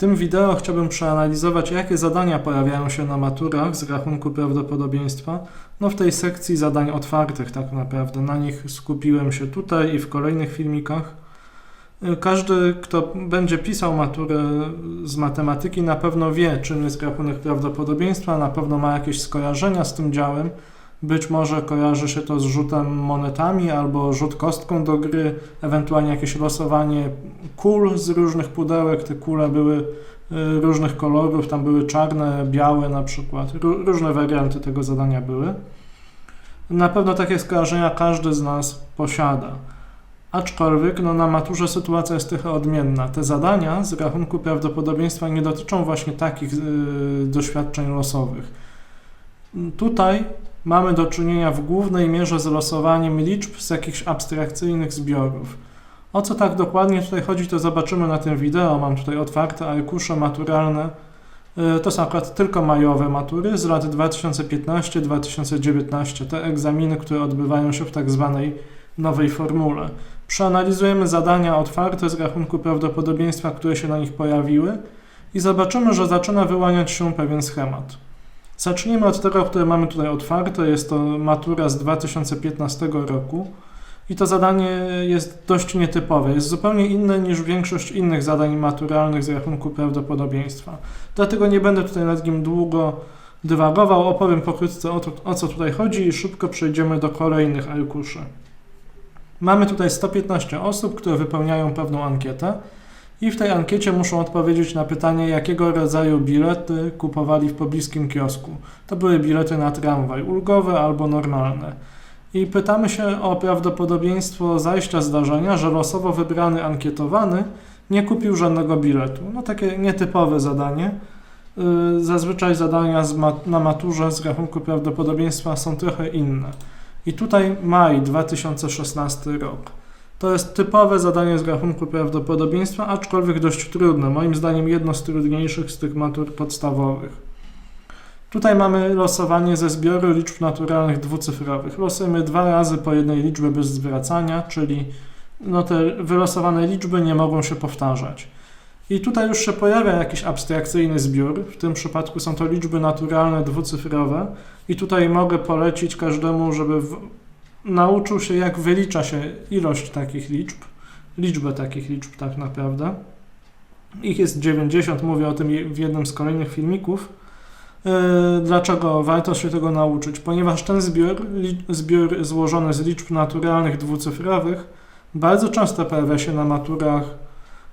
tym wideo chciałbym przeanalizować, jakie zadania pojawiają się na maturach z rachunku prawdopodobieństwa. No w tej sekcji zadań otwartych tak naprawdę. Na nich skupiłem się tutaj i w kolejnych filmikach. Y, Każdy, kto będzie pisał maturę z matematyki, na pewno wie, czym jest rachunek prawdopodobieństwa, na pewno ma jakieś skojarzenia z tym działem. Być może kojarzy się to z rzutem monetami albo rzut kostką do gry, ewentualnie jakieś losowanie kul z różnych pudełek. Te kule były y, różnych kolorów, tam były czarne, białe na przykład. Ró- Różne warianty tego zadania były. Na pewno takie skojarzenia każdy z nas posiada. Aczkolwiek no, na maturze sytuacja jest trochę odmienna. Te zadania z rachunku prawdopodobieństwa nie dotyczą właśnie takich y, doświadczeń losowych. Tutaj mamy do czynienia w głównej mierze z losowaniem liczb z jakichś abstrakcyjnych zbiorów. O co tak dokładnie tutaj chodzi, to zobaczymy na tym wideo. Mam tutaj otwarte arkusze maturalne. Y, To są akurat tylko majowe matury z lat 2015-2019. Te egzaminy, które odbywają się w tak zwanej nowej formule. Przeanalizujemy zadania otwarte z rachunku prawdopodobieństwa, które się na nich pojawiły i zobaczymy, że zaczyna wyłaniać się pewien schemat. Zacznijmy od tego, które mamy tutaj otwarte. Jest to matura z 2015 roku. I to zadanie jest dość nietypowe. Jest zupełnie inne niż większość innych zadań maturalnych z rachunku prawdopodobieństwa. Dlatego nie będę tutaj nad nim długo dywagował. Opowiem pokrótce o, to, o co tutaj chodzi i szybko przejdziemy do kolejnych arkuszy. Mamy tutaj 115 osób, które wypełniają pewną ankietę i w tej ankiecie muszą odpowiedzieć na pytanie, jakiego rodzaju bilety kupowali w pobliskim kiosku. To były bilety na tramwaj, ulgowe albo normalne. I pytamy się o prawdopodobieństwo zajścia zdarzenia, że losowo wybrany ankietowany nie kupił żadnego biletu. No takie nietypowe zadanie. Yy, Zazwyczaj zadania z ma- na maturze z rachunku prawdopodobieństwa są trochę inne. I tutaj maj 2016 rok. To jest typowe zadanie z rachunku prawdopodobieństwa, aczkolwiek dość trudne. Moim zdaniem jedno z trudniejszych z tych matur podstawowych. Tutaj mamy losowanie ze zbioru liczb naturalnych dwucyfrowych. Losujemy dwa razy po jednej liczbie bez zwracania, czyli no te wylosowane liczby nie mogą się powtarzać. I tutaj już się pojawia jakiś abstrakcyjny zbiór. W tym przypadku są to liczby naturalne dwucyfrowe. I tutaj mogę polecić każdemu, żeby. Nauczył się, jak wylicza się ilość takich liczb, liczbę takich liczb tak naprawdę. Ich jest 90, mówię o tym w jednym z kolejnych filmików. Yy, Dlaczego warto się tego nauczyć? Ponieważ ten zbiór, zbiór złożony z liczb naturalnych dwucyfrowych bardzo często pojawia się na maturach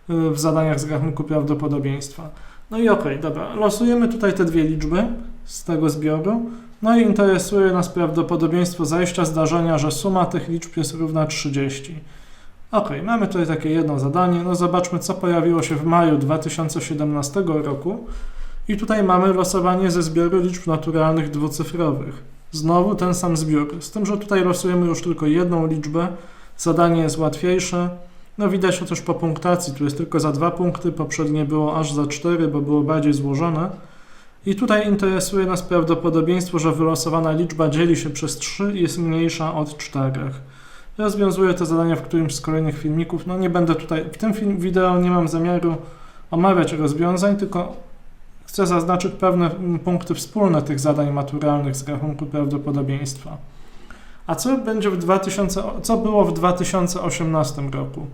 yy, w zadaniach z rachunku prawdopodobieństwa. No i okej, dobra, losujemy tutaj te dwie liczby z tego zbioru. No i interesuje nas prawdopodobieństwo zajścia zdarzenia, że suma tych liczb jest równa 30. Ok, mamy tutaj takie jedno zadanie. No zobaczmy, co pojawiło się w maju 2017 roku. I tutaj mamy losowanie ze zbioru liczb naturalnych dwucyfrowych. Znowu ten sam zbiór, z tym, że tutaj losujemy już tylko jedną liczbę. Zadanie jest łatwiejsze. No widać też po punktacji, tu jest tylko za dwa punkty, poprzednie było aż za cztery, bo było bardziej złożone. I tutaj interesuje nas prawdopodobieństwo, że wylosowana liczba dzieli się przez 3 i jest mniejsza od 4. Rozwiązuję to zadanie w którymś z kolejnych filmików. No nie będę tutaj, w tym film, wideo nie mam zamiaru omawiać rozwiązań, tylko chcę zaznaczyć pewne punkty wspólne tych zadań maturalnych z rachunku prawdopodobieństwa. A co będzie w 2000, co było w 2018 roku?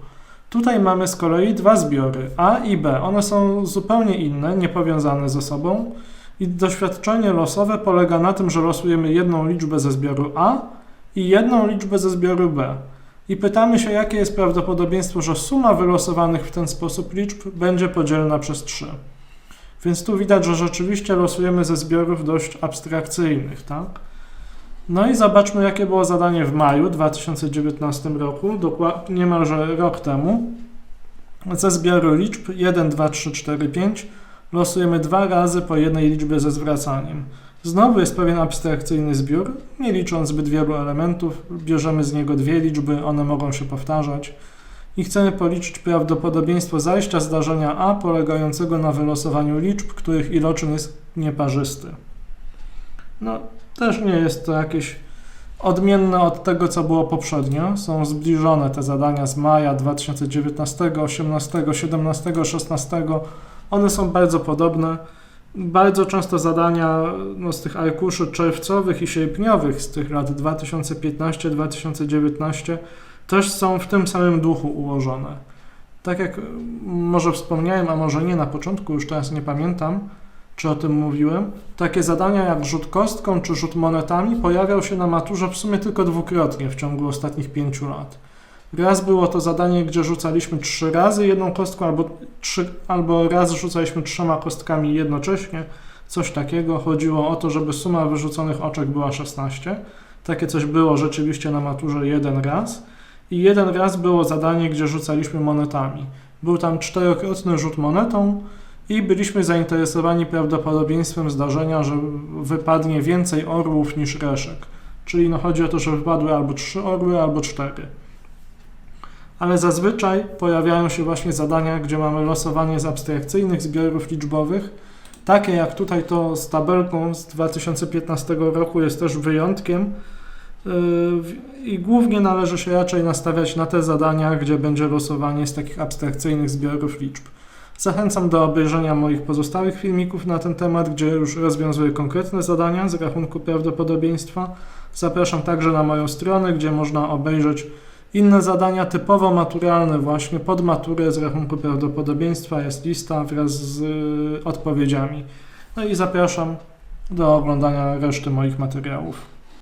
Tutaj mamy z kolei dwa zbiory A i B. One są zupełnie inne, niepowiązane ze sobą. I doświadczenie losowe polega na tym, że losujemy jedną liczbę ze zbioru A i jedną liczbę ze zbioru B. I pytamy się, jakie jest prawdopodobieństwo, że suma wylosowanych w ten sposób liczb będzie podzielna przez 3. Więc tu widać, że rzeczywiście losujemy ze zbiorów dość abstrakcyjnych, tak? No i zobaczmy, jakie było zadanie w maju 2019 roku, dokładnie niemalże rok temu. Ze zbioru liczb 1, 2, 3, 4, 5 losujemy dwa razy po jednej liczbie ze zwracaniem. Znowu jest pewien abstrakcyjny zbiór, nie licząc zbyt wielu elementów, bierzemy z niego dwie liczby, one mogą się powtarzać i chcemy policzyć prawdopodobieństwo zajścia zdarzenia A polegającego na wylosowaniu liczb, których iloczyn jest nieparzysty. No, też nie jest to jakieś odmienne od tego, co było poprzednio. Są zbliżone te zadania z maja 2019, 18, 17, 16, One są bardzo podobne. Bardzo często zadania no, z tych arkuszy czerwcowych i sierpniowych z tych lat 2015-2019 też są w tym samym duchu ułożone. Tak jak może wspomniałem, a może nie na początku, już teraz nie pamiętam, czy o tym mówiłem, takie zadania jak rzut kostką czy rzut monetami pojawiał się na maturze w sumie tylko dwukrotnie w ciągu ostatnich pięciu lat. Raz było to zadanie, gdzie rzucaliśmy trzy razy jedną kostką, albo, trzy, albo raz rzucaliśmy trzema kostkami jednocześnie. Coś takiego. Chodziło o to, żeby suma wyrzuconych oczek była 16. Takie coś było rzeczywiście na maturze jeden raz. I jeden raz było zadanie, gdzie rzucaliśmy monetami. Był tam czterokrotny rzut monetą i byliśmy zainteresowani prawdopodobieństwem zdarzenia, że wypadnie więcej orłów niż reszek. Czyli no chodzi o to, że wypadły albo trzy orły, albo cztery ale zazwyczaj pojawiają się właśnie zadania, gdzie mamy losowanie z abstrakcyjnych zbiorów liczbowych. Takie jak tutaj to z tabelką z 2015 roku jest też wyjątkiem yy, i głównie należy się raczej nastawiać na te zadania, gdzie będzie losowanie z takich abstrakcyjnych zbiorów liczb. Zachęcam do obejrzenia moich pozostałych filmików na ten temat, gdzie już rozwiązuję konkretne zadania z rachunku prawdopodobieństwa. Zapraszam także na moją stronę, gdzie można obejrzeć inne zadania typowo maturalne, właśnie pod maturę z rachunku prawdopodobieństwa jest lista wraz z y, odpowiedziami. No i zapraszam do oglądania reszty moich materiałów.